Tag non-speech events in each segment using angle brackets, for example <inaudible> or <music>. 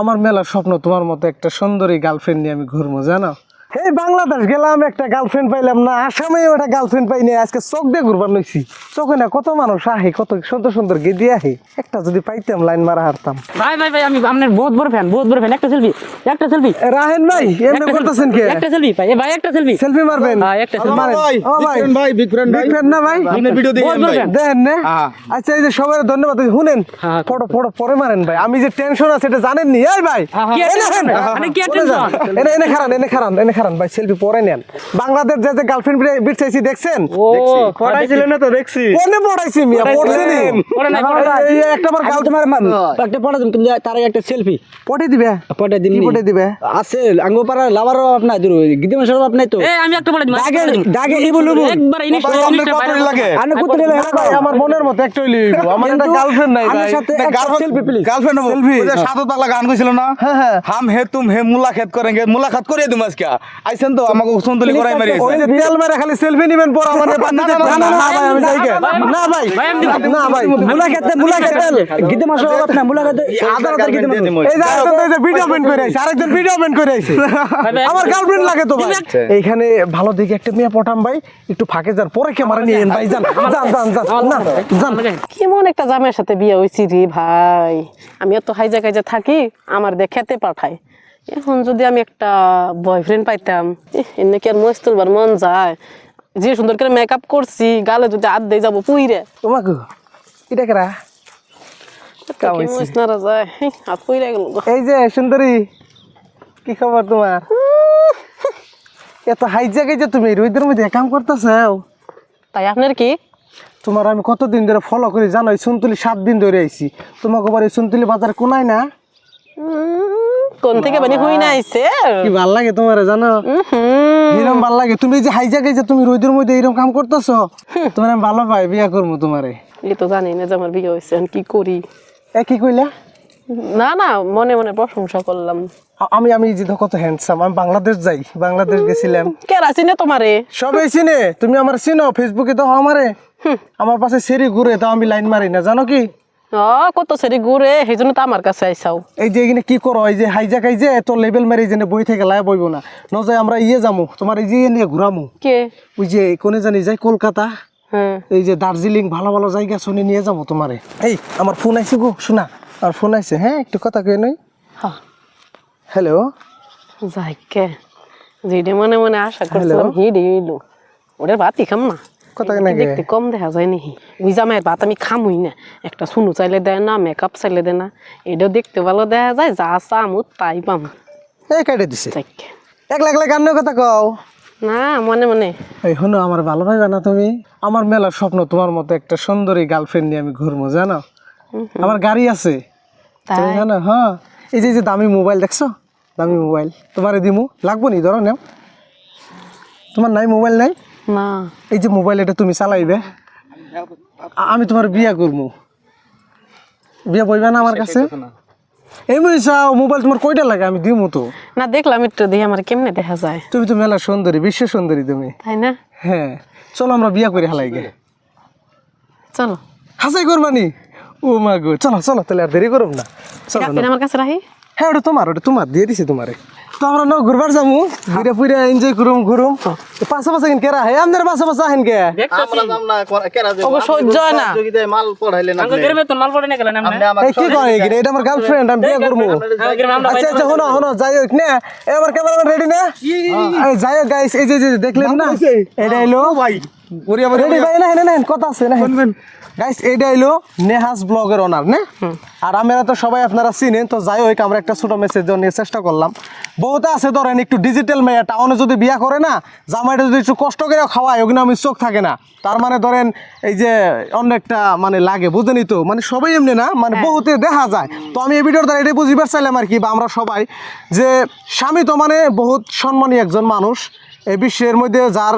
আমার মেলার স্বপ্ন তোমার মতো একটা সুন্দরী গার্লফ্রেন্ড নিয়ে আমি ঘুরবো জানো? এই বাংলাদেশ গেলাম একটা গার্লফ্রেন্ড পাইলাম না আসামে একটা গার্লফ্রেন্ড পাইনি আজকে চোখ দিয়ে ঘুরবার নইছি চোখে না কত মানুষ আহে কত সুন্দর সুন্দর গেদি আহে। একটা যদি পাইতাম লাইন মারা হারতাম। ভাই ভাই ভাই আমি আপনার বহুত বড় ফ্যান বহুত বড় ফ্যান একটা সেলফি একটা সেলফি রাহেন ভাই এমনি করতেছেন কে? একটা সেলফি ভাই ভাই একটা সেলফি সেলফি মারবেন? হ্যাঁ, একটা selfie। মারেন। ও ভাই। friend ভাই, big friend ভাই। Big না ভাই? আপনি ভিডিও দেখেন ভাই। দেন না? হ্যাঁ। আচ্ছা এই যে সবাই ধন্যবাদ। শুনেন হ্যাঁ। ফটো ফটো পরে মারেন ভাই। আমি যে টেনশন আছে এটা জানেন নি এই ভাই হ্যাঁ, হ্যাঁ। এনে মানে কি attention? এনে এনে খারান এনে খারান এনে খারান ভাই সেলফি পরে নেন। বাংলাদেশ যে যে গার্লফ্রেন্ড বিট চাইছি দেখছেন? ও পড়াইছিলেন না তো দেখছি। কোনে পড়াইছি মিয়া? পড়ছে নি পড়ে নাই, পড়ে এই- এই একটা আমার গাল তোমার একটা পড়া দিম কিন্তু তার একটা সেলফি পটে দিবে? পড়া দিন কি পটে দিবে? আছে আঙ্গো পাড়া লাভার আপনার দূর। গিদি মাসের অভাব নাই তো। এ আমি একটা বলে দিই দাগে দাগে ইবু লুবু একবার আপনার কতদিন লাগে? আনে কুতরে না ভাই আমার মনের মতো একটা হইলি আমার একটা গার্লফ্রেন্ড নাই ভাই। একটা সেলফি প্লিজ গার্লফ্রেন্ড যে সাদত পাগলা গান কইছিল না? হ্যাঁ, হ্যাঁ। হাম হে তুম হে মুলাকাত করেঙ্গে। মুলাকাত করিয়ে দিম আজকে। আইছেন তো আমাকে করাই মারি ওই যে তেল মেরে খালি সেলফি নিবেন পর আমার না, না, ভাই আমি যাই না ভাই। ভাই, আমি দিব। না ভাই। মুলা খেতে মুলা খেতে গিদি মাসের অভাব না গিদি মাস এই যে তো এই যে ভিডিও করে আইছে আরেকজন ভিডিও করে আইছে। <laughs> আমার গার্লফ্রেন্ড লাগে তো ভাই। এইখানে ভালো দেখে একটা মেয়ে পটাম ভাই। একটু ফাঁকে যান পরে ক্যামেরা নিয়ে এন ভাই যান। যান যান যান। না যান। কেমন একটা জামের সাথে বিয়ে হয়েছি রে ভাই। আমি এত হাইজা কাইজা থাকি আমার দেখাতে পাঠায়। এখন যদি আমি একটা বয়ফ্রেন্ড পাইতাম এমনি কি আর মস্ত তুলবার মন যায়? যে সুন্দর করে মেকআপ করছি গালে যদি হাত দিয়ে যাব পুইরে। তোমাকে এটা কেরা? এই যে সুন্দরী কি খবর তোমার? এত হাই জায়গায় যে তুমি রোদের মধ্যে কাম করতেছাও? তাই আপনার কি? তোমার আমি কতদিন ধরে ফলো করি জানো এই সুনতুলি সাত দিন ধরে আইছি। তোমাকে বাড়ি সুনতুলি বাজার কোনায় না? কোন থেকে বানি হুই না আইছে কি ভালো লাগে তোমার জানো? এরকম ভালো লাগে। তুমি যে হাই জায়গায় যে তুমি রোদের মধ্যে এরকম কাম করতেছ তোমার আমি ভালো পাই বিয়া করব তোমারে। এই তো জানি না যে আমার বিয়ে হয়েছে এখন কি করি? এ কি কইলা? না না মনে মনে প্রশংসা করলাম। আমি আমি যে কত হ্যান্ডসাম আমি বাংলাদেশ যাই বাংলাদেশ গেছিলাম। কে রাসি না তোমারে? সবাই চিনে তুমি আমার চিনো ফেসবুকে তো আমারে। আমার পাশে সেরি ঘুরে তাও আমি লাইন মারি না জানো কি? কত সেরি ঘুরে সেই জন্য তো আমার কাছে আইসাও এই যে এখানে কি করো এই যে হাইজাক এই যে এত লেভেল মারি যে বই থেকে লাই বইব না। ন যাই আমরা ইয়ে যামু তোমার এই যে ইয়ে নিয়ে ঘুরামু কে? ওই যে কোনে জানি যাই কলকাতা। এই যে দার্জিলিং ভালো ভালো জায়গা শুনে নিয়ে যাব তোমারে। এই আমার ফোন আইছে গো শোনা। আমার ফোন আইছে হ্যাঁ একটু কথা কই নই। হ্যাঁ হ্যালো যাই কে যেটা মনে মনে আশা করছিলাম হিডে হইল। ওদের ভাতই খাম না। কথা নাকি? দেখতে কম দেখা যায় নাকি? ওই জামাইয়ের ভাত আমি খামই না। একটা সুনু চাইলে দেয় না মেকআপ চাইলে দেয় না। এটাও দেখতে ভালো দেখা যায় যা চামু তাই পাম। এই কাটে দিছে। একলা একলা গান কথা কও। না মনে মনে। এই শোনো আমার ভালো ভাইবা না তুমি? আমার মেলার স্বপ্ন তোমার মতো একটা সুন্দরী গার্লফ্রেন্ড নিয়ে আমি ঘুরবো জানো? আমার গাড়ি আছে। তুমি জানো? হ্যাঁ। এই যে যে দামি মোবাইল দেখছ? দামি মোবাইল। তোমারে দিমু। লাগবো নি? ধরো নেও। তোমার নাই মোবাইল নাই? না। এই যে মোবাইল এটা তুমি চালাইবে আমি তোমার বিয়া করব। বিয়া বইবে না আমার কাছে? এই চাও মোবাইল তোমার কয়টা লাগে? আমি দিমু তো। না দেখলাম একটু দিয়ে আমার কেমনে দেখা যায়। তুমি তো মেলা সুন্দরী বিশ্ব সুন্দরী তুমি। তাই না? হ্যাঁ। চলো আমরা বিয়া করে হালাই গে। চলো। হাসাই করবানি? ও মা গো চলো চলো তাহলে আর দেরি করব না। চলো আমার কাছে রাখি। হ্যাঁ ওটা তোমার ওটা তোমার দিয়ে দিছি তোমারে। তো আমরা না ঘুরবার যাব ঘুরে ফুরে এনজয় করুম ঘুরুম। পাশে পাশে কিন কেরা? হে আমাদের পাশে পাশে আহেন কে? সহ্য না মাল পড়াইলেন আমাকে মাল পড়ে না গেলেন আমরা? কি করে এখানে এটা আমার গার্লফ্রেন্ড আমি বিয়ে করব। হ্যাঁ, আচ্ছা আচ্ছা শোনো শোনো যাই হোক না। এ আমার ক্যামেরাম্যান রেডি না? এই যাই হোক গাইস এই যে দেখলেন না? এটা ভাই। রেডি ভাই না না কথা আছে না। গাইস এইটা এলো নেহাস ব্লগের ওনার না? আর আমরা তো সবাই আপনারা চিনেন তো যাই হোক আমরা একটা ছোট মেসেজ নিয়ে চেষ্টা করলাম। বহুত আছে ধরেন একটু ডিজিটাল মেয়ে টাউনে যদি বিয়া করে না জামাইটা যদি একটু কষ্ট করে খাওয়ায় ওখানে আমি চোখ থাকে না। তার মানে ধরেন এই যে অনেকটা মানে লাগে বুঝেনি তো। মানে সবাই এমনি না মানে বহুতে দেখা যায়। তো আমি এই ভিডিওর দ্বারা এটাই বুঝিবার চাইলাম আর কি বা আমরা সবাই যে স্বামী তো মানে বহুত সম্মানী একজন মানুষ এই বিশ্বের মধ্যে যার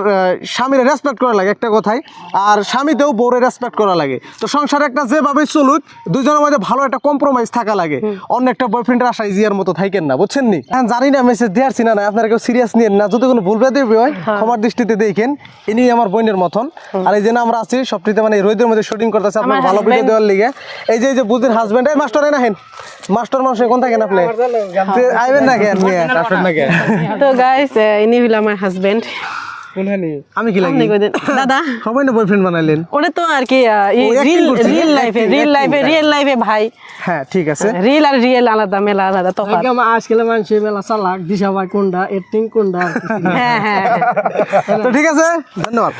স্বামীর রেসপেক্ট করা লাগে একটা কথাই। আর স্বামীতেও বউরে রেসপেক্ট করা লাগে। তো সংসারে একটা যেভাবে চলুক দুজনের মধ্যে ভালো একটা কম্প্রোমাইজ থাকা লাগে। অন্য একটা বয়ফ্রেন্ডের আশা ইজিয়ার মতো থাকেন না বুঝছেন নি? জানি না মেসেজ দেওয়ার না না আপনারা কেউ সিরিয়াস নিয়েন না। যদি কোনো ভুল দেবে হয় ক্ষমার দৃষ্টিতে দেখেন। ইনি আমার বোনের মতন। আর এই যে না আমরা আছি সবটিতে মানে রোদের মধ্যে শুটিং করতেছে আপনার ভালো ভিডিও দেওয়ার লিগে। এই যে বুঝির হাজবেন্ড এই মাস্টার না হেন মাস্টার মানুষ কোন থাকেন আপনি? আইবেন না কেন? আসেন না তো গাইস ইনি হইল আমার হাজবেন্ড আমি কি লাগি? দাদা। সবাই না বয়ফ্রেন্ড বানাইলেন। ওটা তো আর কি রিল রিল লাইফে রিল লাইফে. রিয়েল লাইফে ভাই। হ্যাঁ ঠিক আছে। রিল আর রিয়েল আলাদা মেলা আলাদা তফাৎ। আজকাল মানুষ মেলা চালাক দিশা ভাই কোনটা এটিং কোনটা হ্যাঁ হ্যাঁ হ্যাঁ। তো ঠিক আছে ধন্যবাদ।